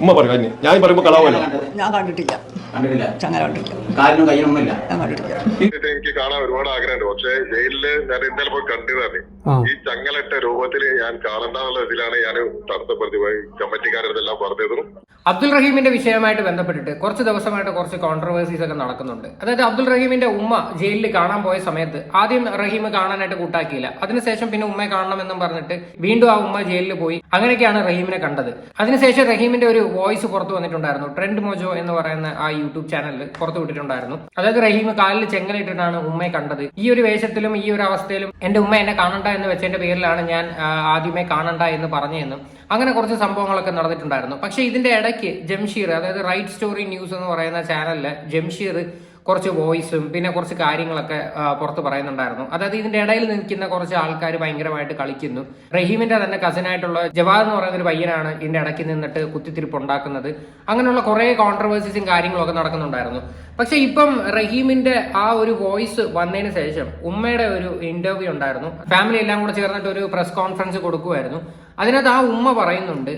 ഉമ്മ പറഞ്ഞു ഞാൻ പറയുമ്പോ കളാവല്ലോ ഞാൻ കണ്ടിട്ടില്ല. കണ്ടിട്ടില്ല. കാലിനും എനിക്ക് കാണാൻ ഒരുപാട് ആഗ്രഹമുണ്ട്. പക്ഷേ ജയിലിൽ ഞാൻ ഇന്നലെ പോയി കണ്ടതാണ് ഈ ചങ്ങലട്ട രൂപത്തിൽ ഞാൻ കാണണ്ടെന്നുള്ള ഇതിലാണ് ഞാൻ തടസ്സപ്പെടുത്തി പോയി. കമ്മിറ്റിക്കാരെല്ലാം പറഞ്ഞതും അബ്ദുൾ റഹീമിന്റെ വിഷയമായിട്ട് ബന്ധപ്പെട്ടിട്ട് കുറച്ച് ദിവസമായിട്ട് കുറച്ച് കോൺട്രവേഴ്സീസ് ഒക്കെ നടക്കുന്നുണ്ട്. അതായത് അബ്ദുൾ റഹീമിന്റെ ഉമ്മ ജയിലിൽ കാണാൻ പോയ സമയത്ത് ആദ്യം റഹീം കാണാനായിട്ട് കൂട്ടാക്കിയില്ല. അതിനുശേഷം പിന്നെ ഉമ്മയെ കാണണമെന്നും പറഞ്ഞിട്ട് വീണ്ടും ആ ഉമ്മ ജയിലിൽ പോയി. അങ്ങനെയൊക്കെയാണ് റഹീമിനെ കണ്ടത്. അതിനുശേഷം റഹീമിന്റെ ഒരു വോയിസ് പുറത്തു വന്നിട്ടുണ്ടായിരുന്നു. ട്രെൻഡ് മോജോ എന്ന് പറയുന്ന ആ യൂട്യൂബ് ചാനലിൽ പുറത്തു വിട്ടിട്ടുണ്ടായിരുന്നു. അതായത് റഹീം കാലിൽ ചെങ്ങലിട്ടിട്ടാണ് ഉമ്മയെ കണ്ടത്. ഈ ഒരു വേഷത്തിലും ഈ ഒരു അവസ്ഥയിലും എന്റെ ഉമ്മ എന്നെ കാണണ്ട എന്ന് വെച്ചതിന്റെ പേരിലാണ് ഞാൻ ആദ്യമേ കാണണ്ട എന്ന് പറഞ്ഞതെന്നും അങ്ങനെ കുറച്ച് സംഭവങ്ങളൊക്കെ നടന്നിട്ടുണ്ടായിരുന്നു. പക്ഷെ ഇതിന്റെ ഇടയ്ക്ക് ജംഷീർ അതായത് റൈറ്റ് സ്റ്റോറി ന്യൂസ് എന്ന് പറയുന്ന ചാനലിൽ ജംഷീർ കുറച്ച് വോയിസും പിന്നെ കുറച്ച് കാര്യങ്ങളൊക്കെ പുറത്ത് പറയുന്നുണ്ടായിരുന്നു. അതായത് ഇതിന്റെ ഇടയിൽ നിൽക്കുന്ന കുറച്ച് ആൾക്കാർ ഭയങ്കരമായിട്ട് കളിക്കുന്നു. റഹീമിന്റെ തന്നെ കസിനായിട്ടുള്ള ജവാദ് എന്ന് പറയുന്ന ഒരു പയ്യനാണ് ഇതിന്റെ ഇടയ്ക്ക് നിന്നിട്ട് കുത്തിത്തിരിപ്പ് ഉണ്ടാക്കുന്നത്. അങ്ങനെയുള്ള കുറെ കോൺട്രവേഴ്സീസും കാര്യങ്ങളൊക്കെ നടക്കുന്നുണ്ടായിരുന്നു. പക്ഷെ ഇപ്പം റഹീമിന്റെ ആ ഒരു വോയിസ് വന്നതിന് ശേഷം ഉമ്മയുടെ ഒരു ഇന്റർവ്യൂ ഉണ്ടായിരുന്നു. ഫാമിലി എല്ലാം കൂടെ ചേർന്നിട്ട് ഒരു പ്രസ് കോൺഫറൻസ് കൊടുക്കുമായിരുന്നു അതിനകത്ത് ആ ഉമ്മ പറയുന്നുണ്ട്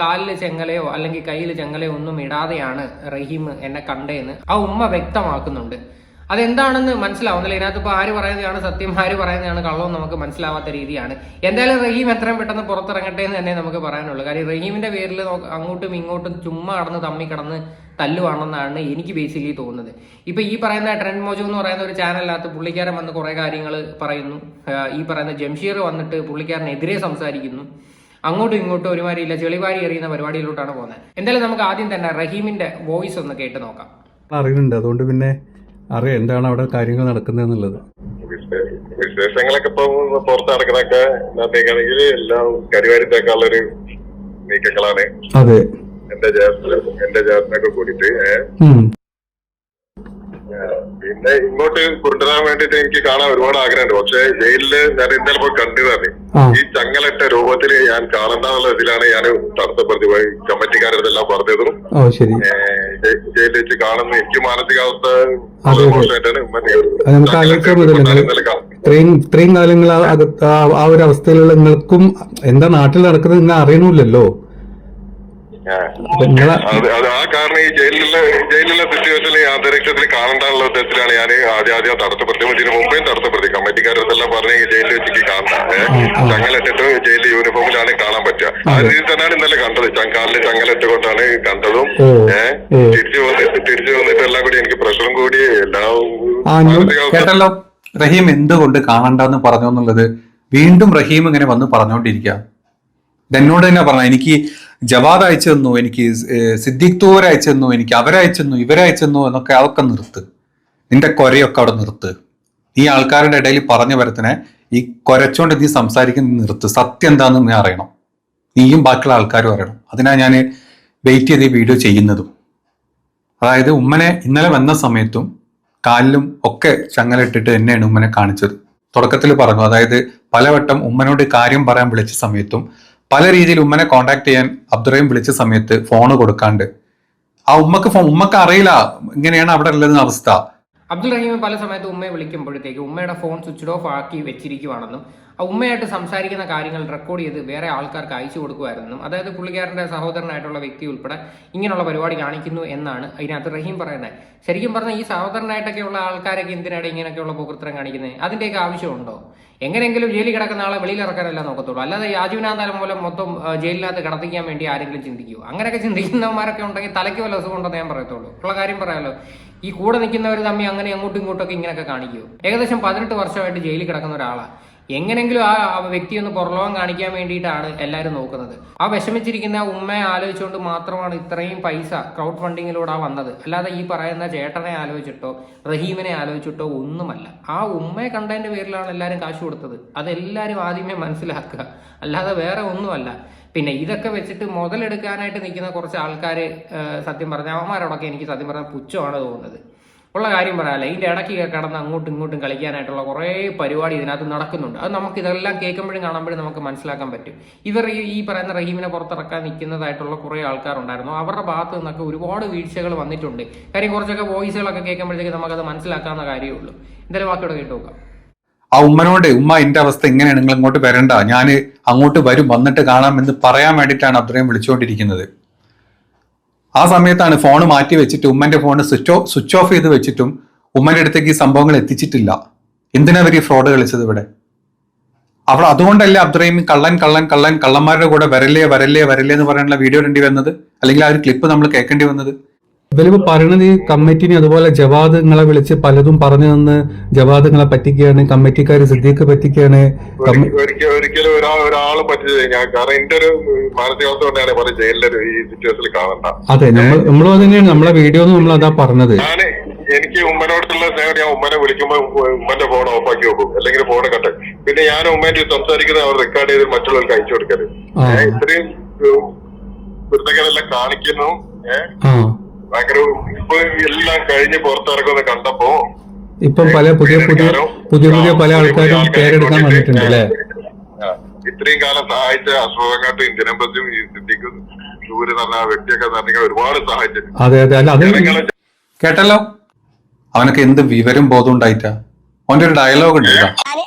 കാലിൽ ചെങ്ങലയോ അല്ലെങ്കിൽ കയ്യിൽ ചെങ്ങലയോ ഒന്നും ഇടാതെയാണ് റഹീം എന്നെ കണ്ടതെന്ന് ആ ഉമ്മ വ്യക്തമാക്കുന്നുണ്ട്. അതെന്താണെന്ന് മനസ്സിലാവുന്നില്ല. ഇതിനകത്ത് ഇപ്പോൾ ആര് പറയുന്നതാണ് സത്യം ആര് പറയുന്നതാണ് കള്ളവും നമുക്ക് മനസ്സിലാവാത്ത രീതിയാണ്. എന്തായാലും റഹീം എത്രയും പെട്ടെന്ന് പുറത്തിറങ്ങട്ടെ എന്ന് തന്നെ നമുക്ക് പറയാനുള്ളൂ. കാര്യം റഹീമിന്റെ പേരിൽ അങ്ങോട്ടും ഇങ്ങോട്ടും ചുമ്മാ കടന്ന് തമ്മി കടന്ന് തല്ലുവാണെന്നാണ് എനിക്ക് ബേസിക്കലി തോന്നുന്നത്. ഇപ്പൊ ഈ പറയുന്ന ട്രെൻഡ് മോജോ എന്ന് പറയുന്ന ഒരു ചാനലിനകത്ത് പുള്ളിക്കാരൻ വന്ന് കുറെ കാര്യങ്ങൾ പറയുന്നു. ഈ പറയുന്ന ജംഷീർ വന്നിട്ട് പുള്ളിക്കാരനെതിരെ സംസാരിക്കുന്നു. അങ്ങോട്ടും ഇങ്ങോട്ടും ഒരുമാതിരി ഇല്ല ചെളിവാരി എറിയുന്ന പരിപാടിയിലോട്ടാണ് പോകുന്നത്. എന്തായാലും നമുക്ക് ആദ്യം തന്നെ റഹീമിന്റെ വോയിസ് ഒന്ന് കേട്ട് നോക്കാം. അറിയുന്നുണ്ട്. അതുകൊണ്ട് പിന്നെ അറിയാം എന്താണ് അവിടെ കാര്യങ്ങൾ നടക്കുന്നതെന്നുള്ളത് വിശേ- വിശേഷങ്ങളൊക്കെ ഇപ്പൊ പുറത്ത് നടക്കുന്നൊക്കെ എന്നത്തേക്കാണെങ്കിൽ എല്ലാം കരിവാരി തേക്കാനുള്ളൊരു നീക്കങ്ങളാണ്. അതെ. എന്റെ എന്റെ ജാസിനൊക്കെ കൂടിയിട്ട് ഉം. പിന്നെ ഇങ്ങോട്ട് കൊണ്ടുവരാൻ വേണ്ടിട്ട് എനിക്ക് കാണാൻ ഒരുപാട് ആഗ്രഹമുണ്ട്. പക്ഷെ ജയിലിൽ ഞാൻ ഇന്നലെ പോയി കണ്ടിരുന്നു ഈ ചങ്ങലട്ട രൂപത്തിൽ ഞാൻ കാണണ്ടെന്നുള്ള ഇതിലാണ് ഞാൻ തടസ്സപ്പെടുത്തി പോയി പറഞ്ഞതും. ശരി. ഏഹ് ജയി- ജയിലിൽ വെച്ച് കാണുന്ന എനിക്ക് മാനസികാവസ്ഥ നമുക്ക് ആലോചിക്കാൻ പറ്റില്ല. ഇത്രയും ഇത്രയും കാലങ്ങൾ ആ ഒരു അവസ്ഥയിലുള്ള നിങ്ങൾക്കും എന്താ നാട്ടിൽ നടക്കുന്നത് നിങ്ങൾ അറിയണമില്ലല്ലോ. അത് അത് ആ കാരണം ഈ ജയിലിലെ ജയിലിലെ സിറ്റുവേഷനിൽ ഈ അന്തരീക്ഷത്തിൽ കാണണ്ടാനുള്ള ഉദ്ദേശത്തിലാണ് ഞാൻ ആദ്യം ആദ്യം തടസ്സപ്പെടുത്തി ഇതിന് മുമ്പേ തടസ്സപ്പെടുത്തി കമ്മിറ്റിക്കാരെല്ലാം പറഞ്ഞ ഈ ജയിലിൽ വെച്ചിട്ട് കാണണ്ട. ചങ്ങലിട്ടിട്ട് ജയിലിൽ യൂണിഫോമിലാണ് കാണാൻ പറ്റുക. ആ രീതിയിൽ തന്നെയാണ് ഇന്നലെ കണ്ടത്. ചങ്കാലിൽ ചങ്ങലിട്ട് കൊണ്ടാണ് കണ്ടതും ഏഹ്. തിരിച്ചു വന്നിട്ട് തിരിച്ചു വന്നിട്ട് എല്ലാം കൂടി എനിക്ക് പ്രഷറും കൂടി എല്ലാം റഹീം എന്തുകൊണ്ട് കാണണ്ടെന്ന് പറഞ്ഞു എന്നുള്ളത് വീണ്ടും റഹീം ഇങ്ങനെ വന്ന് പറഞ്ഞുകൊണ്ടിരിക്കുക എന്നോട് തന്നെ പറഞ്ഞു എനിക്ക് ജവാദ് അയച്ചു തന്നു എനിക്ക് സിദ്ദീഖ് തൂർ അയച്ചു തന്നു എനിക്ക് അവരയച്ചു തന്നു ഇവരയച്ചു തന്നു എന്നൊക്കെ അതൊക്കെ നിർത്ത്. നിന്റെ കൊരയൊക്കെ അവിടെ നിർത്ത്. നീ ആൾക്കാരുടെ ഇടയിൽ പറഞ്ഞു വരത്തിനെ ഈ കൊരച്ചോണ്ട് നീ സംസാരിക്കുന്ന നിർത്ത്. സത്യം എന്താണെന്ന് നീ അറിയണം. നീയും ബാക്കിയുള്ള ആൾക്കാരും അറിയണം. അതിനാ ഞാൻ വെയിറ്റ് ചെയ്ത് ഈ വീഡിയോ ചെയ്യുന്നതും. അതായത് ഉമ്മനെ ഇന്നലെ വന്ന സമയത്തും കാലിലും ഒക്കെ ചങ്ങലിട്ടിട്ട് എന്നെയാണ് ഉമ്മനെ കാണിച്ചത്. തുടക്കത്തിൽ പറഞ്ഞു. അതായത് പലവട്ടം ഉമ്മനോട് കാര്യം പറയാൻ വിളിച്ച സമയത്തും പല രീതിയിൽ ഉമ്മനെ കോണ്ടാക്ട് ചെയ്യാൻ അബ്ദുറഹീം വിളിച്ച സമയത്ത് ഫോണ് കൊടുക്കാണ്ട്. ആ ഉമ്മക്ക് ഫോൺ ഉമ്മക്ക് അറിയില്ല. ഇങ്ങനെയാണ് അവിടെ ഉള്ളത് അവസ്ഥ. അബ്ദുൾ റഹീം പല സമയത്ത് ഉമ്മയെ വിളിക്കുമ്പോഴത്തേക്ക് ഉമ്മയുടെ ഫോൺ സ്വിച്ച് ഓഫ് ആക്കി വെച്ചിരിക്കുവാണെന്നും ആ ഉമ്മയായിട്ട് സംസാരിക്കുന്ന കാര്യങ്ങൾ റെക്കോർഡ് ചെയ്ത് വേറെ ആൾക്കാർക്ക് അയച്ചു കൊടുക്കുമായിരുന്നെന്നും അതായത് പുള്ളിക്കാരന്റെ സഹോദരനായിട്ടുള്ള വ്യക്തി ഉൾപ്പെടെ ഇങ്ങനെയുള്ള പരിപാടി കാണിക്കുന്നു എന്നാണ് അതിനകത്ത് റഹീം പറയുന്നത്. ശരിക്കും പറഞ്ഞാൽ ഈ സഹോദരനായിട്ടൊക്കെയുള്ള ആൾക്കാരൊക്കെ എന്തിനാണ് ഇങ്ങനെയൊക്കെയുള്ള പോകൃത്തരം കാണിക്കുന്നത് അതിന്റെയൊക്കെ ആവശ്യമുണ്ടോ? എങ്ങനെയെങ്കിലും ജയിലിൽ കിടക്കുന്ന ആളെ വെളിയിൽ ഇറക്കാനല്ല നോക്കത്തുള്ളൂ. അല്ലാതെ യാജീവനാന്താലം മൂലം മൊത്തം ജയിലിനകത്ത് കിടത്തിക്കാൻ വേണ്ടി ആരെങ്കിലും ചിന്തിക്കുമോ അങ്ങനെയൊക്കെ ചിന്തിക്കുന്നവന്മാരൊക്കെ ഉണ്ടെങ്കിൽ തലയ്ക്ക് വല്ല അസുഖം ഉണ്ടെന്ന് ഞാൻ പറയത്തുള്ളൂ. ഉള്ള കാര്യം പറയാമല്ലോ ഈ കൂടെ നിൽക്കുന്നവർ തമ്മിൽ അങ്ങനെ അങ്ങോട്ടും ഇങ്ങോട്ടൊക്കെ ഇങ്ങനെയൊക്കെ കാണിക്കൂ ഏകദേശം പതിനെട്ട് വർഷമായിട്ട് ജയിലിൽ കിടക്കുന്ന ഒരാളാണ് എങ്ങനെങ്കിലും ആ വ്യക്തി ഒന്ന് പുറലോകം കാണിക്കാൻ വേണ്ടിയിട്ടാണ് എല്ലാവരും നോക്കുന്നത്. ആ വിഷമിച്ചിരിക്കുന്ന ഉമ്മയെ ആലോചിച്ചുകൊണ്ട് മാത്രമാണ് ഇത്രയും പൈസ ക്രൗഡ് ഫണ്ടിങ്ങിലൂടെ വന്നത്. അല്ലാതെ ഈ പറയുന്ന ചേട്ടനെ ആലോചിച്ചിട്ടോ റഹീമിനെ ആലോചിച്ചിട്ടോ ഒന്നുമല്ല. ആ ഉമ്മയെ കണ്ടതിന്റെ പേരിലാണ് എല്ലാവരും കാശ് കൊടുത്തത്. അതെല്ലാവരും ആദ്യമേ മനസ്സിലാക്കുക. അല്ലാതെ വേറെ ഒന്നുമല്ല. പിന്നെ ഇതൊക്കെ വെച്ചിട്ട് മുതലെടുക്കാനായിട്ട് നിൽക്കുന്ന കുറച്ച് ആൾക്കാർ സത്യം പറഞ്ഞ അവന്മാരോടൊക്കെ എനിക്ക് സത്യം പറഞ്ഞാൽ പുച്ഛമാണ് തോന്നുന്നത്. ഉള്ള കാര്യം പറയാമല്ലോ ഇതിന്റെ ഇടയ്ക്ക് കടന്ന് അങ്ങോട്ടും ഇങ്ങോട്ടും കളിക്കാനായിട്ടുള്ള കുറേ പരിപാടി ഇതിനകത്ത് നടക്കുന്നുണ്ട്. അത് നമുക്ക് ഇതെല്ലാം കേൾക്കുമ്പോഴും കാണുമ്പോഴും നമുക്ക് മനസ്സിലാക്കാൻ പറ്റും. ഇവർ ഈ പറയുന്ന റഹീമിനെ പുറത്തിറക്കാൻ നിൽക്കുന്നതായിട്ടുള്ള കുറേ ആൾക്കാരുണ്ടായിരുന്നു. അവരുടെ ഭാഗത്ത് നിന്നൊക്കെ ഒരുപാട് വീഴ്ചകൾ വന്നിട്ടുണ്ട്. കാര്യം കുറച്ചൊക്കെ വോയിസുകളൊക്കെ കേൾക്കുമ്പോഴത്തേക്ക് നമുക്കത് മനസ്സിലാക്കാവുന്ന കാര്യമേ ഉള്ളൂ എന്തായാലും ബാക്കിയോടെ കേട്ട് നോക്കാം. ആ ഉമ്മനോട് ഉമ്മ എന്റെ അവസ്ഥ എങ്ങനെയാണ്? നിങ്ങൾ ഇങ്ങോട്ട് വരണ്ട. ഞാൻ അങ്ങോട്ട് വരും വന്നിട്ട് കാണാം എന്ന് പറയാൻ വേണ്ടിയിട്ടാണ് അത്രയും വിളിച്ചുകൊണ്ടിരിക്കുന്നത്. ആ സമയത്താണ് ഫോൺ മാറ്റി വെച്ചിട്ട് ഉമ്മന്റെ phone switch off switch off ചെയ്ത് വെച്ചിട്ടും ഉമ്മന്റെ അടുത്തേക്ക് ഈ സംഭവങ്ങൾ എത്തിച്ചിട്ടില്ല. എന്തിനാ അവർ ഈ ഫ്രോഡ് കളിച്ചത് ഇവിടെ? അവിടെ അതുകൊണ്ടല്ലേ അബ്ദുറഹീം കള്ളൻ കള്ളൻ കള്ളൻ കള്ളന്മാരുടെ കൂടെ വരല്ലേ വരല്ലേ വരല്ലേ എന്ന് പറയാനുള്ള വീഡിയോ ഇടേണ്ടി വന്നത് അല്ലെങ്കിൽ ആ ഒരു ക്ലിപ്പ് നമ്മൾ കേൾക്കേണ്ടി വന്നത്? ഇവരിപ്പോ പറയണത് ഈ കമ്മിറ്റിനെ അതുപോലെ ജവാദ് നിങ്ങളെ വിളിച്ച് പലതും പറഞ്ഞു തന്ന് ജവാദ് നിങ്ങളെ പറ്റിക്കുകയാണ് കമ്മിറ്റിക്കാര് സിദ്ദീഖ് പറ്റിക്കുകയാണ് ഒരിക്കലും ഒരാൾ ഒരാൾ പറ്റിയത് ഞാൻ. കാരണം എന്റെ ഒരു മാനസികാവസ്ഥ കൊണ്ടാണ് ഈ സിറ്റുവേഷനിൽ കാണണ്ട. അതെ നമ്മൾ നമ്മളും അത് തന്നെയാണ് നമ്മളെ വീഡിയോ നമ്മൾ അതാ പറഞ്ഞത്. എനിക്ക് ഉമ്മനോടുള്ള സ്നേഹം ഞാൻ ഉമ്മനെ വിളിക്കുമ്പോ ഉമ്മന്റെ ഫോൺ ഓഫാക്കി വെക്കും. അല്ലെങ്കിൽ ഫോൺ കട്ട് പിന്നെ ഞാൻ ഉമ്മേന്റെ സംസാരിക്കുന്നത് അവർ റെക്കോർഡ് ചെയ്ത് മറ്റുള്ളവർക്ക് അയച്ചു കൊടുക്കരുത് ഇത്രയും കുരുത്തക്കെല്ലാം കാണിക്കുന്നു. ഏഹ് ഭയങ്കര ഇപ്പൊ എല്ലാം കഴിഞ്ഞ് പുറത്തിറക്കുന്ന കണ്ടപ്പോ ഇപ്പം പല പുതിയ പുതിയ പുതിയ പുതിയ പല ആൾക്കാരും പേരെടുക്കാൻ വന്നിട്ടുണ്ട് അല്ലേ? ഇത്രയും കാലം സഹായിച്ച അശ്വകാട്ടും ഇന്ത്യൻ എംബസിയും ഈ സിദ്ദിഖും സൂര്യ എന്ന് വ്യക്തിയൊക്കെ തന്നെ ഒരുപാട് സഹായിച്ചിട്ടുണ്ട് കേട്ടല്ലോ? അവനൊക്കെ എന്ത് വിവരം ബോധം ഉണ്ടായിട്ടാ അവന്റെ ഒരു ഡയലോഗ് ഉണ്ട്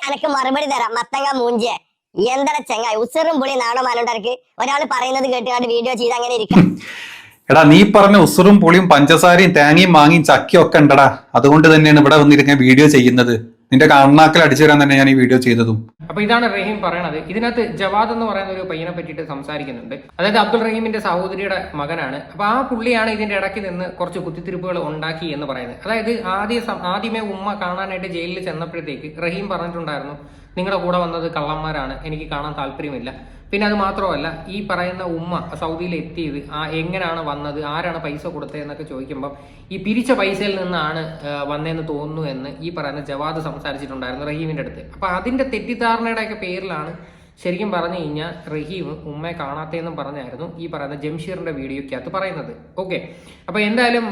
എനക്ക് മറുപടി തരാം. മത്തങ്ങ മൂഞ്ചിയെ. എന്തര ചെങ്ങായി? ഉസറും പുളി നാടോ മാനോണ്ടർക്ക് ഒരാൾ പറയുന്നത് കേട്ടുകൊണ്ട് വീഡിയോ ചെയ്ത് അങ്ങനെ ഇരിക്കാം. എടാ നീ പറഞ്ഞ ഉസുറും പുളിയും പഞ്ചസാരയും തേങ്ങയും മാങ്ങിയും ചക്കയും ഒക്കെ ഉണ്ടടാ. അതുകൊണ്ട് തന്നെയാണ് ഇവിടെ വന്നിരിക്കാൻ വീഡിയോ ചെയ്യുന്നത്. നിന്റെ കണ്ണാക്കൽ അടിച്ചു തരാൻ തന്നെ ഞാൻ ഈ വീഡിയോ ചെയ്തതും. അപ്പൊ ഇതാണ് റഹീം പറയണത്. ഇതിനകത്ത് ജവാദ് എന്ന് പറയുന്ന ഒരു പയ്യനെ പറ്റിയിട്ട് സംസാരിക്കുന്നുണ്ട്. അതായത് അബ്ദുൾ റഹീമിന്റെ സഹോദരിയുടെ മകനാണ്. അപ്പൊ ആ പുള്ളിയാണ് ഇതിന്റെ ഇടയ്ക്ക് നിന്ന് കുറച്ച് കുത്തിത്തിരിപ്പുകൾ ഉണ്ടാക്കി എന്ന് പറയുന്നത്. അതായത് ആദ്യ ആദ്യമേ ഉമ്മ കാണാനായിട്ട് ജയിലിൽ ചെന്നപ്പോഴത്തേക്ക് റഹീം പറഞ്ഞിട്ടുണ്ടായിരുന്നു നിങ്ങളുടെ കൂടെ വന്നത് കള്ളന്മാരാണ്. എനിക്ക് കാണാൻ താല്പര്യമില്ല. പിന്നെ അത് മാത്രമല്ല ഈ പറയുന്ന ഉമ്മ സൗദിയിൽ എത്തിയത് ആ എങ്ങനെയാണ് വന്നത് ആരാണ് പൈസ കൊടുത്തത് എന്നൊക്കെ ചോദിക്കുമ്പോൾ ഈ പിരിച്ച പൈസയിൽ നിന്നാണ് വന്നതെന്ന് തോന്നുന്നു എന്ന് ഈ പറയുന്ന ജവാദ് സംസാരിച്ചിട്ടുണ്ടായിരുന്നു റഹീമിന്റെ അടുത്ത്. അപ്പൊ അതിന്റെ തെറ്റിദ്ധാരണയുടെ ഒക്കെ പേരിലാണ് ശരിക്കും പറഞ്ഞു കഴിഞ്ഞാൽ റഹീം ഉമ്മയെ കാണാത്തതെന്നും പറഞ്ഞായിരുന്നു ഈ പറയുന്ന ജംഷീറിന്റെ വീഡിയോക്കകത്ത് പറയുന്നത്. ഓക്കെ അപ്പൊ എന്തായാലും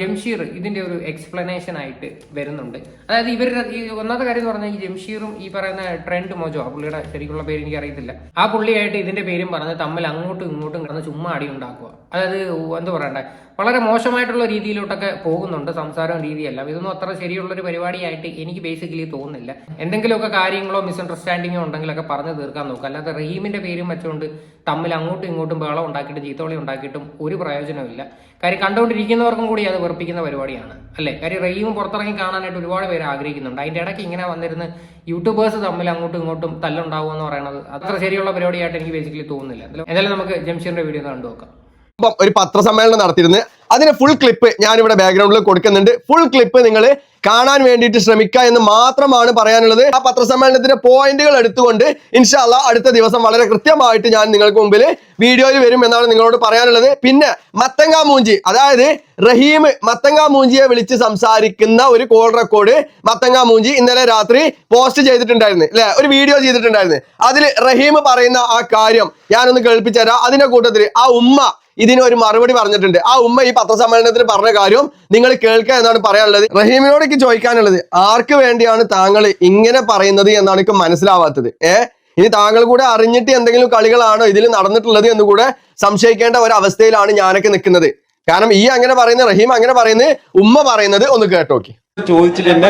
ജംഷീർ ഇതിന്റെ ഒരു എക്സ്പ്ലനേഷൻ ആയിട്ട് വരുന്നുണ്ട്. അതായത് ഇവരുടെ ഈ ഒന്നാമത്തെ കാര്യം എന്ന് പറഞ്ഞാൽ ഈ ജംഷീറും ഈ പറയുന്ന ട്രെൻഡ് മോജോ ആ പുള്ളിയുടെ ശരിക്കുള്ള പേര് എനിക്ക് അറിയത്തില്ല. ആ പുള്ളിയായിട്ട് ഇതിന്റെ പേരും പറഞ്ഞ് തമ്മിൽ അങ്ങോട്ടും ഇങ്ങോട്ടും കിടന്ന് ചുമ്മാ അടി ഉണ്ടാക്കുക. അതായത് എന്താ പറയണ്ടേ? വളരെ മോശമായിട്ടുള്ള രീതിയിലോട്ടൊക്കെ പോകുന്നുണ്ട് സംസാരവും രീതിയല്ല. ഇതൊന്നും അത്ര ശരിയുള്ളൊരു പരിപാടിയായിട്ട് എനിക്ക് ബേസിക്കലി തോന്നുന്നില്ല. എന്തെങ്കിലുമൊക്കെ കാര്യങ്ങളോ മിസ്അണ്ടർസ്റ്റാൻഡിങ്ങോ ഉണ്ടെങ്കിലൊക്കെ പറഞ്ഞു തീർക്കാൻ നോക്കുക. അല്ലാതെ റഹീമിന്റെ പേരും വെച്ചുകൊണ്ട് തമ്മിൽ അങ്ങോട്ടും ഇങ്ങോട്ടും ബഹളം ഉണ്ടാക്കിയിട്ട് ചീത്തോളി ഉണ്ടാക്കിയിട്ടും ഒരു പ്രയോജനമില്ല കാര്യം കണ്ടുകൊണ്ടിരിക്കുന്നവർക്കും കൂടി അത് വെറുപ്പിക്കുന്ന പരിപാടിയാണ് അല്ലേ? കാര്യം റഹീം പുറത്തിറങ്ങി കാണാനായിട്ട് ഒരുപാട് പേര് ആഗ്രഹിക്കുന്നുണ്ട്. അതിന്റെ ഇടയ്ക്ക് ഇങ്ങനെ വന്നിരുന്ന് യൂട്യൂബേഴ്സ് തമ്മിൽ അങ്ങോട്ടും ഇങ്ങോട്ടും തല്ലുണ്ടാവുക എന്ന് പറയുന്നത് അത്ര ശരിയുള്ള പരിപാടിയായിട്ട് എനിക്ക് ബേസിക്കലി തോന്നുന്നില്ല. എന്തായാലും- നമുക്ക് ജംഷീറിന്റെ വീഡിയോ കണ്ടു നോക്കാം ഇപ്പം ഒരു പത്രസമ്മേളനം നടത്തിയിരുന്നു. അതിന് ഫുൾ ക്ലിപ്പ് ഞാനിവിടെ ബാക്ക്ഗ്രൗണ്ടിൽ കൊടുക്കുന്നുണ്ട്. ഫുൾ ക്ലിപ്പ് നിങ്ങൾ കാണാൻ വേണ്ടിയിട്ട് ശ്രമിക്കുക എന്ന് മാത്രമാണ് പറയാനുള്ളത്. ആ പത്രസമ്മേളനത്തിന്റെ പോയിന്റുകൾ എടുത്തുകൊണ്ട് ഇൻഷാല്ല അടുത്ത ദിവസം വളരെ കൃത്യമായിട്ട് ഞാൻ നിങ്ങൾക്ക് മുമ്പിൽ വീഡിയോയിൽ വരും എന്നാണ് നിങ്ങളോട് പറയാനുള്ളത്. പിന്നെ മത്തങ്കാ മൂഞ്ചി അതായത് റഹീം മത്തങ്കാ മൂഞ്ചിയെ വിളിച്ച് സംസാരിക്കുന്ന ഒരു കോൾ റെക്കോർഡ് മത്തങ്കാ മൂഞ്ചി ഇന്നലെ രാത്രി പോസ്റ്റ് ചെയ്തിട്ടുണ്ടായിരുന്നു. അല്ലെ ഒരു വീഡിയോ ചെയ്തിട്ടുണ്ടായിരുന്നു. അതിൽ റഹീം പറയുന്ന ആ കാര്യം ഞാനൊന്ന് കേൾപ്പിച്ചു തരാം. അതിന്റെ കൂട്ടത്തിൽ ആ ഉമ്മ ഇതിന് ഒരു മറുപടി പറഞ്ഞിട്ടുണ്ട്. ആ ഉമ്മ ഈ പത്രസമ്മേളനത്തിൽ പറഞ്ഞ കാര്യം നിങ്ങൾ കേൾക്കുക എന്നാണ് പറയാനുള്ളത്. റഹീമിനോട് എനിക്ക് ചോദിക്കാനുള്ളത് ആർക്ക് വേണ്ടിയാണ് താങ്കൾ ഇങ്ങനെ പറയുന്നത് എന്നാണ് എനിക്ക് മനസ്സിലാവാത്തത്. ഏ? ഇനി താങ്കൾ കൂടെ അറിഞ്ഞിട്ട് എന്തെങ്കിലും കളികളാണോ ഇതിൽ നടന്നിട്ടുള്ളത് എന്ന് കൂടെ സംശയിക്കേണ്ട ഒരു അവസ്ഥയിലാണ് ഞാനൊക്കെ നിൽക്കുന്നത്. കാരണം ഈ അങ്ങനെ പറയുന്നത് റഹീം അങ്ങനെ പറയുന്നത് ഉമ്മ പറയുന്നത് ഒന്ന് കേട്ടോക്കി. ചോദിച്ചിട്ട് എന്നെ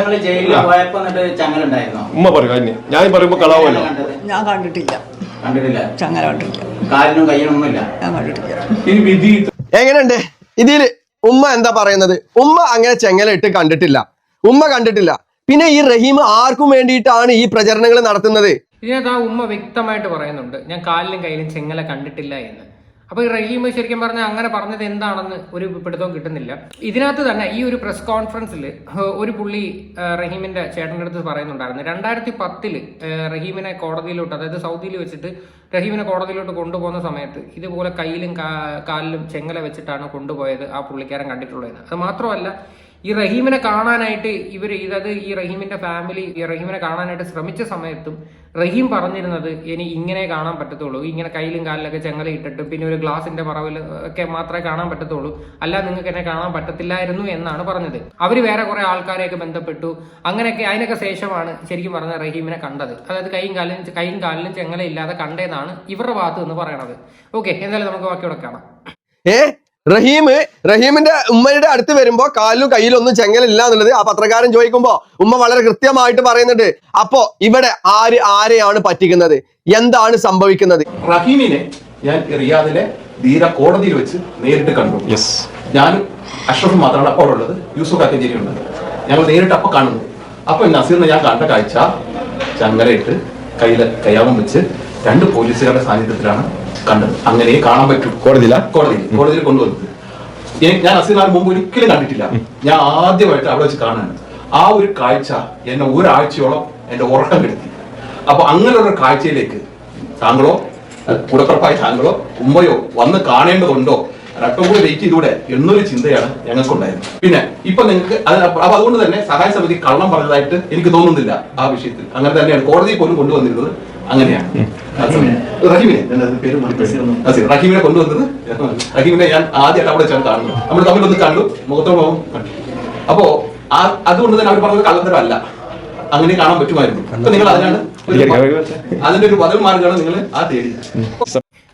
ഉമ്മ പറയുക ഞാൻ പറയുമ്പോ കളാവല്ലോ ഞാൻ കണ്ടിട്ടില്ല. കണ്ടിട്ടില്ല. ചങ്ങല കണ്ടിട്ടില്ല. കാലിനും ഈ വിധി എങ്ങനെയുണ്ട്? ഇതിൽ ഉമ്മ എന്താ പറയുന്നത്? ഉമ്മ അങ്ങനെ ചെങ്ങല ഇട്ട് കണ്ടിട്ടില്ല. ഉമ്മ കണ്ടിട്ടില്ല. പിന്നെ ഈ റഹീം ആർക്കും വേണ്ടിയിട്ടാണ് ഈ പ്രചരണങ്ങൾ നടത്തുന്നത്? ഇതിനകത്ത് ആ ഉമ്മ വ്യക്തമായിട്ട് പറയുന്നുണ്ട്. ഞാൻ കാലിലും കയ്യിലും ചെങ്ങല കണ്ടിട്ടില്ല എന്ന്. അപ്പൊ ഈ റഹീം ശരിക്കും പറഞ്ഞാൽ അങ്ങനെ പറഞ്ഞത് എന്താണെന്ന് ഒരു പിടുത്തവും കിട്ടുന്നില്ല. ഇതിനകത്ത് തന്നെ ഈ ഒരു പ്രസ് കോൺഫറൻസിൽ ഒരു പുള്ളി റഹീമിന്റെ ചേട്ടന്റെ അടുത്ത് പറയുന്നുണ്ടായിരുന്നു. രണ്ടായിരത്തി പത്തിൽ റഹീമിനെ കോടതിയിലോട്ട് അതായത് സൗദിയിൽ വെച്ചിട്ട് റഹീമിനെ കോടതിയിലോട്ട് കൊണ്ടുപോകുന്ന സമയത്ത് ഇതുപോലെ കയ്യിലും കാലിലും ചെങ്ങല വെച്ചിട്ടാണ് കൊണ്ടുപോയത് ആ പുള്ളിക്കാരൻ കണ്ടിട്ടുള്ളത്. അത് മാത്രമല്ല ഈ റഹീമിനെ കാണാനായിട്ട് ഇവർ ഇതത് ഈ റഹീമിന്റെ ഫാമിലി ഈ റഹീമിനെ കാണാനായിട്ട് ശ്രമിച്ച സമയത്തും റഹീം പറഞ്ഞിരുന്നത് ഇനി ഇങ്ങനെ കാണാൻ പറ്റത്തുള്ളൂ. ഇങ്ങനെ കയ്യിലും കാലിലൊക്കെ ചെങ്ങല ഇട്ടിട്ട് പിന്നെ ഒരു ഗ്ലാസിന്റെ പറവിൽ ഒക്കെ മാത്രമേ കാണാൻ പറ്റത്തുള്ളൂ. അല്ല നിങ്ങൾക്ക് എന്നെ കാണാൻ പറ്റത്തില്ലായിരുന്നു എന്നാണ് പറഞ്ഞത്. അവർ വേറെ കുറെ ആൾക്കാരെയൊക്കെ ബന്ധപ്പെട്ടു. അങ്ങനെയൊക്കെ അതിനൊക്കെ ശേഷമാണ് ശരിക്കും പറഞ്ഞ റഹീമിനെ കണ്ടത്. അതായത് കൈയും കാലിലും കൈയും കാലിലും ചെങ്ങല ഇല്ലാതെ കണ്ടേന്നാണ് ഇവരുടെ ഭാഗത്ത് നിന്ന് പറയണത്. ഓക്കെ എന്തായാലും നമുക്ക് ബാക്കിയോടെ കാണാം. റഹീം റഹീമിന്റെ ഉമ്മയുടെ അടുത്ത് വരുമ്പോ കാലിലും കയ്യിലും ഒന്നും ചെങ്ങലില്ല എന്നുള്ളത് ആ പത്രക്കാരൻ ചോദിക്കുമ്പോ ഉമ്മ വളരെ കൃത്യമായിട്ട് പറയുന്നുണ്ട്. അപ്പോ ഇവിടെ ആര് ആരെയാണ് പറ്റിക്കുന്നത്? എന്താണ് സംഭവിക്കുന്നത്? റഹീമിനെ ഞാൻ റിയാദിലെ ധീര കോടതിയിൽ വെച്ച് നേരിട്ട് കണ്ടു. യെസ് ഞാൻ അഷ്റഫ് മാത്രമാണ് അപ്പോൾ ഉള്ളത്. യൂസുഫ് കാക്കഞ്ചേരി ഉണ്ട്. ഞങ്ങൾ നേരിട്ട് അപ്പൊ കാണുന്നു. അപ്പൊ നസീറിനെ ഞാൻ കണ്ട കാഴ്ച ചങ്ങലയിട്ട് കയ്യിലെ കയ്യാവും വെച്ച് രണ്ട് പോലീസുകാരുടെ സാന്നിധ്യത്തിലാണ് കണ്ടത് അങ്ങനെ കാണാൻ പറ്റും. കോടതി കോടതിയിൽ. കോടതിയിൽ കൊണ്ടുവന്നത് ഞാൻ നസീറിനെ മുമ്പ് ഒരിക്കലും കണ്ടിട്ടില്ല. ഞാൻ ആദ്യമായിട്ട് അവിടെ വെച്ച് കാണാനാണ്. ആ ഒരു കാഴ്ച എന്നെ ഒരാഴ്ചയോളം എന്റെ ഉറക്കം കെടുത്തി. അപ്പൊ അങ്ങനെയുള്ള കാഴ്ചയിലേക്ക് താങ്കളോ കൂടപ്പുറപ്പായ താങ്കളോ ഉമ്മയോ വന്ന് കാണേണ്ടതുണ്ടോ? ഒരല്പം കൂടി വെയിറ്റ് ചെയ്തൂടെ എന്നൊരു ചിന്തയാണ് ഞങ്ങൾക്കുണ്ടായിരുന്നത്. പിന്നെ ഇപ്പൊ നിങ്ങൾക്ക് അപ്പൊ അതുകൊണ്ട് തന്നെ സഹായ സമിതി കള്ളം പറഞ്ഞതായിട്ട് എനിക്ക് തോന്നുന്നില്ല ആ വിഷയത്തിൽ. അങ്ങനെ തന്നെയാണ് കോടതി പോലും കൊണ്ടുവന്നിരുന്നത്. അങ്ങനെയാണ് റഹീമിനെ. കൊണ്ടുവന്നത്? റഹീമിനെ ഞാൻ ആദ്യമായിട്ട് അവിടെ വെച്ചാണ് കാണുന്നു നമ്മൾ തമ്മിലൊന്ന് കണ്ടു. മുഖത്തോട് മുഖം കണ്ടു. അപ്പോ ആ അതുകൊണ്ട് തന്നെ അവർ പറഞ്ഞത് കള്ളത്തരമല്ല. അങ്ങനെ കാണാൻ പറ്റുമായിരുന്നു. അപ്പൊ നിങ്ങൾ അതിനാണ് അതിന്റെ ഒരു ബദൽ മാർഗമാണ് നിങ്ങൾ ആ തേടി.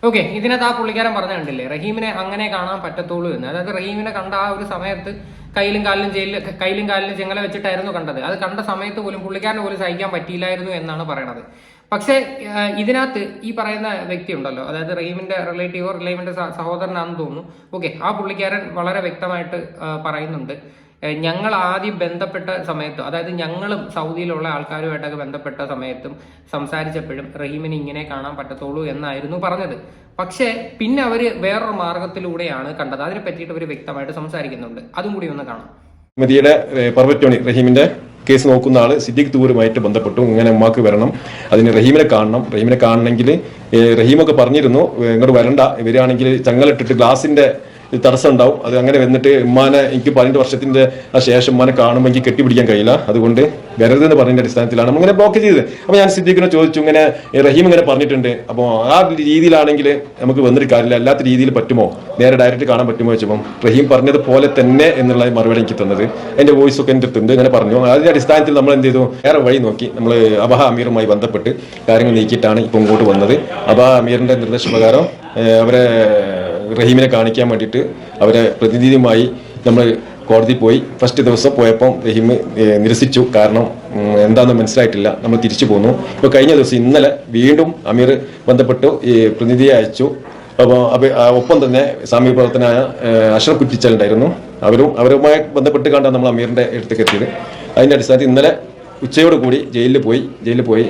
ഓക്കെ ഇതിനകത്ത് ആ പുള്ളിക്കാരൻ പറഞ്ഞ കണ്ടില്ലേ? റഹീമിനെ അങ്ങനെ കാണാൻ പറ്റത്തുള്ളൂ എന്ന്. അതായത് റഹീമിനെ കണ്ട ആ ഒരു സമയത്ത് കയ്യിലും കാലിലും ജയിലിൽ കയ്യിലും കാലിലും ചെങ്ങല വെച്ചിട്ടായിരുന്നു കണ്ടത്. അത് കണ്ട സമയത്ത് പോലും പുള്ളിക്കാരനെ പോലും സഹിക്കാൻ പറ്റിയില്ലായിരുന്നു എന്നാണ് പറയണത്. പക്ഷേ ഇതിനകത്ത് ഈ പറയുന്ന വ്യക്തി ഉണ്ടല്ലോ. അതായത് റഹീമിന്റെ റിലേറ്റീവോ റഹീമിന്റെ സഹോദരനാണെന്ന് തോന്നുന്നു. ഓക്കെ ആ പുള്ളിക്കാരൻ വളരെ വ്യക്തമായിട്ട് പറയുന്നുണ്ട്. ഞങ്ങൾ ആദ്യം ബന്ധപ്പെട്ട സമയത്തും അതായത് ഞങ്ങളും സൗദിയിലുള്ള ആൾക്കാരുമായിട്ടൊക്കെ ബന്ധപ്പെട്ട സമയത്തും സംസാരിച്ചപ്പോഴും റഹീമിന് ഇങ്ങനെ കാണാൻ പറ്റത്തുള്ളൂ എന്നായിരുന്നു പറഞ്ഞത്. പക്ഷേ പിന്നെ അവർ വേറൊരു മാർഗത്തിലൂടെയാണ് കണ്ടത്. അതിനെ പറ്റിയിട്ട് അവർ വ്യക്തമായിട്ട് സംസാരിക്കുന്നുണ്ട്. അതും കൂടി ഒന്ന് കാണാം. റഹീമിന്റെ കേസ് നോക്കുന്ന ആൾ സിദ്ദിഖ് തൂറുമായിട്ട് ബന്ധപ്പെട്ടു. ഇങ്ങനെ ഉമ്മാക്ക് വരണം. അതിന് റഹീമിനെ കാണണം. റഹീമിനെ കാണണമെങ്കിൽ റഹീമൊക്കെ പറഞ്ഞിരുന്നു ഇങ്ങോട്ട് വരണ്ട. ഇവരാണെങ്കിൽ ചങ്ങലിട്ടിട്ട് ഗ്ലാസിന്റെ തടസ്സം ഉണ്ടാവും അത് അങ്ങനെ വന്നിട്ട് ഉമ്മാനെ എനിക്ക് പതിനെട്ട് വർഷത്തിന്റെ ശേഷം ഉമ്മാനെ കാണുമ്പോൾ എനിക്ക് കെട്ടിപ്പിടിക്കാൻ കഴിയില്ല. അതുകൊണ്ട് വരരുത് എന്ന് പറഞ്ഞതിന്റെ അടിസ്ഥാനത്തിലാണ് ഇങ്ങനെ ബ്ലോക്ക് ചെയ്തത്. അപ്പൊ ഞാൻ സിദ്ദീഖിനെ ചോദിച്ചു ഇങ്ങനെ റഹീം ഇങ്ങനെ പറഞ്ഞിട്ടുണ്ട്. അപ്പോൾ ആ രീതിയിലാണെങ്കിൽ നമുക്ക് വന്നിട്ട് കാര്യമില്ല. അല്ലാത്ത രീതിയിൽ പറ്റുമോ? നേരെ ഡയറക്റ്റ് കാണാൻ പറ്റുമോ വെച്ചപ്പോൾ റഹീം പറഞ്ഞത് പോലെ തന്നെ എന്നുള്ള മറുപടി എനിക്ക് തന്നത്. എന്റെ വോയിസ് ഒക്കെ എന്റെ അടുത്തുണ്ട്. ഇങ്ങനെ പറഞ്ഞു. അതിന്റെ അടിസ്ഥാനത്തിൽ നമ്മൾ എന്ത് ചെയ്തു? വേറെ വഴി നോക്കി. നമ്മൾ അബഹ അമീറുമായി ബന്ധപ്പെട്ട് കാര്യങ്ങൾ നീക്കിയിട്ടാണ് ഇപ്പം ഇങ്ങോട്ട് വന്നത്. അബഹ അമീറിന്റെ നിർദ്ദേശപ്രകാരം അവരെ റഹീമിനെ കാണിക്കാൻ വേണ്ടിയിട്ട് അവരെ പ്രതിനിധിയുമായി നമ്മൾ കോടതി പോയി. ഫസ്റ്റ് ദിവസം പോയപ്പം റഹീം നിരസിച്ചു. കാരണം എന്താണെന്ന് മനസ്സിലായിട്ടില്ല. നമ്മൾ തിരിച്ചു പോന്നു. ഇപ്പോൾ കഴിഞ്ഞ ദിവസം ഇന്നലെ വീണ്ടും അമീർ ബന്ധപ്പെട്ടു ഈ പ്രതിനിധിയെ അയച്ചു. അപ്പോൾ അപ്പൊ ഒപ്പം തന്നെ സാമൂഹ്യ പ്രവർത്തനായ അഷ്റഫ് കുറ്റിച്ചൽ ഉണ്ടായിരുന്നു. അവരും അവരുമായി ബന്ധപ്പെട്ട് കണ്ടാണ് നമ്മൾ അമീറിന്റെ അടുത്തേക്ക് എത്തിയത്. അതിന്റെ അടിസ്ഥാനത്തിൽ ഇന്നലെ ഉച്ചയോട് കൂടി ജയിലിൽ പോയി. ജയിലിൽ പോയി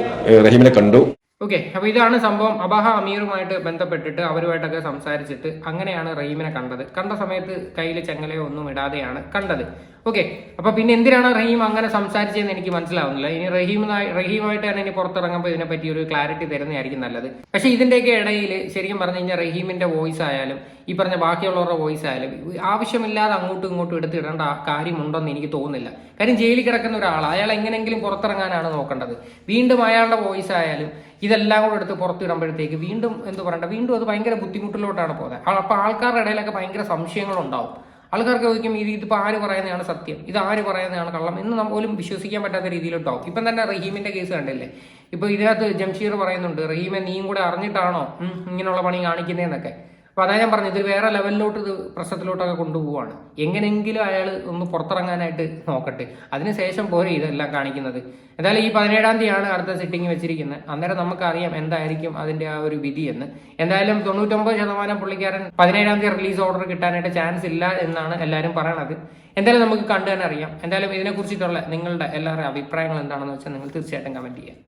റഹീമിനെ കണ്ടു. ഓക്കെ അപ്പോൾ ഇതാണ് സംഭവം അബഹ അമീറുമായിട്ട് ബന്ധപ്പെട്ടിട്ട് അവരുമായിട്ടൊക്കെ സംസാരിച്ചിട്ട് അങ്ങനെയാണ് റഹീമിനെ കണ്ടത്. കണ്ട സമയത്ത് കയ്യിൽ ചെങ്ങലയോ ഒന്നും ഇടാതെയാണ് കണ്ടത്. ഓക്കെ അപ്പൊ പിന്നെ എന്തിനാണ് റഹീം അങ്ങനെ സംസാരിച്ചതെന്ന് എനിക്ക് മനസ്സിലാവുന്നില്ല. ഇനി റഹീം റഹീമായിട്ട് തന്നെ ഇനി പുറത്തിറങ്ങുമ്പോൾ ഇതിനെപ്പറ്റി ഒരു ക്ലാരിറ്റി തരുന്നതായിരിക്കും നല്ലത്. പക്ഷെ ഇതിന്റെയൊക്കെ ഇടയിൽ ശരിക്കും പറഞ്ഞു കഴിഞ്ഞാൽ റഹീമിന്റെ വോയിസ് ആയാലും ഈ പറഞ്ഞ ബാക്കിയുള്ളവരുടെ വോയിസ് ആയാലും ആവശ്യമില്ലാതെ അങ്ങോട്ടും ഇങ്ങോട്ടും എടുത്തിടേണ്ട കാര്യമുണ്ടെന്ന് എനിക്ക് തോന്നുന്നില്ല. കാര്യം ജയിലിൽ കിടക്കുന്ന ഒരാൾ അയാൾ എങ്ങനെങ്കിലും പുറത്തിറങ്ങാനാണ് നോക്കേണ്ടത്. വീണ്ടും അയാളുടെ വോയിസ് ആയാലും ഇതെല്ലാം കൂടെ എടുത്ത് പുറത്തിടുമ്പോഴത്തേക്ക് വീണ്ടും എന്ത് പറയണ്ട? വീണ്ടും അത് ഭയങ്കര ബുദ്ധിമുട്ടിലോട്ടാണ് പോകുന്നത്. അപ്പോൾ അപ്പൊ ആൾക്കാരുടെ ഇടയിലൊക്കെ ഭയങ്കര സംശയങ്ങളുണ്ടാവും. ആൾക്കാർക്ക് ചോദിക്കും ഇത് ഇതിപ്പോൾ ആര് പറയുന്നതാണ് സത്യം? ഇത് ആര് പറയുന്നതാണ് കള്ളം? എന്ന് നമ്മൾ പോലും വിശ്വസിക്കാൻ പറ്റാത്ത രീതിയിലോട്ടാവും. ഇപ്പം തന്നെ റഹീമിന്റെ കേസ് കണ്ടില്ലേ? ഇപ്പോൾ ഇതിനകത്ത് ജംഷീർ പറയുന്നുണ്ട് റഹീമെ നീയും കൂടെ അറിഞ്ഞിട്ടാണോ ഇങ്ങനെയുള്ള പണി കാണിക്കുന്നതെന്നൊക്കെ അപ്പൊ അതാ ഞാൻ പറഞ്ഞത് വേറെ ലെവലിലോട്ട് ഇത് പ്രശ്നത്തിലോട്ടൊക്കെ കൊണ്ടുപോവാണ്. എങ്ങനെയെങ്കിലും അയാൾ ഒന്ന് പുറത്തിറങ്ങാനായിട്ട് നോക്കട്ടെ. അതിനുശേഷം പോരെ ഇതെല്ലാം കാണിക്കുന്നത്. എന്തായാലും ഈ പതിനേഴാം തീയതിയാണ് അടുത്ത സിറ്റിംഗ് വെച്ചിരിക്കുന്നത്. അന്നേരം നമുക്കറിയാം എന്തായിരിക്കും അതിന്റെ ആ ഒരു വിധി എന്ന്. എന്തായാലും തൊണ്ണൂറ്റൊമ്പത് ശതമാനം പുള്ളിക്കാരൻ പതിനേഴാം തീയതി റിലീസ് ഓർഡർ കിട്ടാനായിട്ട് ചാൻസ് ഇല്ല എന്നാണ് എല്ലാവരും പറയണത്. എന്തായാലും നമുക്ക് കണ്ടു തന്നെ അറിയാം. എന്തായാലും ഇതിനെക്കുറിച്ചിട്ടുള്ള നിങ്ങളുടെ എല്ലാവരുടെ അഭിപ്രായങ്ങൾ എന്താണെന്ന് വെച്ചാൽ നിങ്ങൾ തീർച്ചയായിട്ടും കമന്റ് ചെയ്യുക.